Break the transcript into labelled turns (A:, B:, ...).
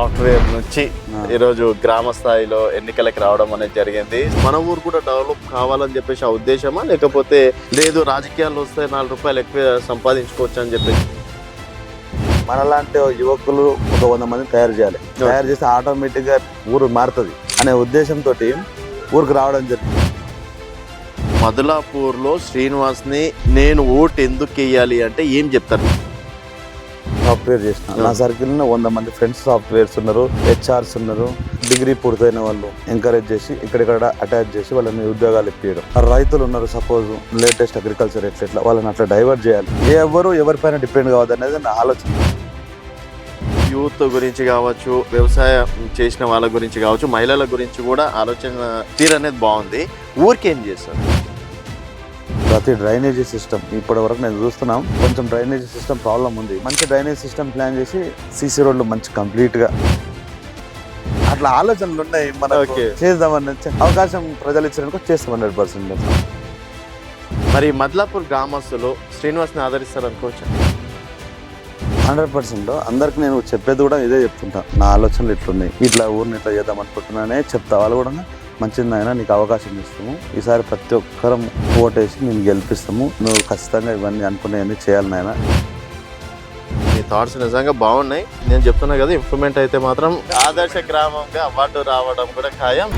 A: Software నుంచి. ఈరోజు గ్రామ స్థాయిలో ఎన్నికలకు రావడం అనేది జరిగింది. మన ఊరు కూడా డెవలప్ కావాలని చెప్పేసి ఆ ఉద్దేశమా? లేకపోతే లేదు రాజకీయాలు వస్తే నాలుగు రూపాయలు ఎక్కువ సంపాదించుకోవచ్చు అని చెప్పేసి?
B: మనలాంటి యువకులు ఒక వంద మంది తయారు చేయాలి. తయారు చేస్తే ఆటోమేటిక్గా ఊరు మారుతుంది అనే ఉద్దేశంతో ఊరికి రావడం జరిగింది.
A: మధులాపూర్లో శ్రీనివాస్ని నేను ఓటు ఎందుకు వేయాలి అంటే ఏం చెప్తారు?
B: సాఫ్ట్వేర్ చేసిన నా సర్కిల్లో వంద మంది ఫ్రెండ్స్ సాఫ్ట్వేర్స్ ఉన్నారు హెచ్ఆర్స్ ఉన్నారు డిగ్రీ పూర్తయిన వాళ్ళు ఎంకరేజ్ చేసి ఇక్కడిక్కడ అటాచ్ చేసి వాళ్ళని ఉద్యోగాలు ఇప్పించడం రైతులు ఉన్నారు సపోజ్ లేటెస్ట్ అగ్రికల్చర్ ఎట్లా ఎట్లా వాళ్ళని అట్లా డైవర్ట్ చేయాలి. ఎవరు ఎవరిపైన డిపెండ్ కావద్దు అనేది నా ఆలోచన.
A: యూత్ గురించి కావచ్చు వ్యవసాయం చేసిన వాళ్ళ గురించి కావచ్చు మహిళల గురించి కూడా ఆలోచన తీరు అనేది బాగుంది. ఊరికేం చేస్తారు?
B: ప్రతి డ్రైనేజీ సిస్టమ్ ఇప్పటి వరకు నేను చూస్తున్నాం కొంచెం డ్రైనేజీ సిస్టమ్ ప్రాబ్లం ఉంది. మంచి డ్రైనేజ్ సిస్టమ్ ప్లాన్ చేసి సీసీ రోడ్లు మంచి కంప్లీట్గా అట్లా ఆలోచనలు ఉన్నాయి మనకు. చేద్దామని అవకాశం ప్రజలు ఇచ్చినందుకు చేస్తాం హండ్రెడ్ పర్సెంట్.
A: మరి మద్లాపూర్ గ్రామస్తులు శ్రీనివాస్ని ఆదరిస్తారు అనుకోవచ్చు
B: హండ్రెడ్ పర్సెంట్. అందరికి నేను చెప్పేది కూడా ఇదే చెప్తుంటా. నా ఆలోచనలు ఇట్లున్నాయి. ఇట్లా ఊరిని ఇట్లా చేద్దాం అనుకుంటున్నానే చెప్తా వాళ్ళు కూడా. మంచిది అయినా నీకు అవకాశం ఇస్తాము. ఈసారి ప్రతి ఒక్కరం ఓటేసి నేను గెలిపిస్తాము. నువ్వు ఖచ్చితంగా ఇవన్నీ అనుకునేవన్నీ చేయాలి నాయన.
A: మీ థాట్స్ నిజంగా బాగున్నాయి. నేను చెప్తున్నా కదా ఇంప్రూవ్మెంట్ అయితే మాత్రం ఆదర్శ గ్రామంగా అవార్డు రావడం కూడా ఖాయం.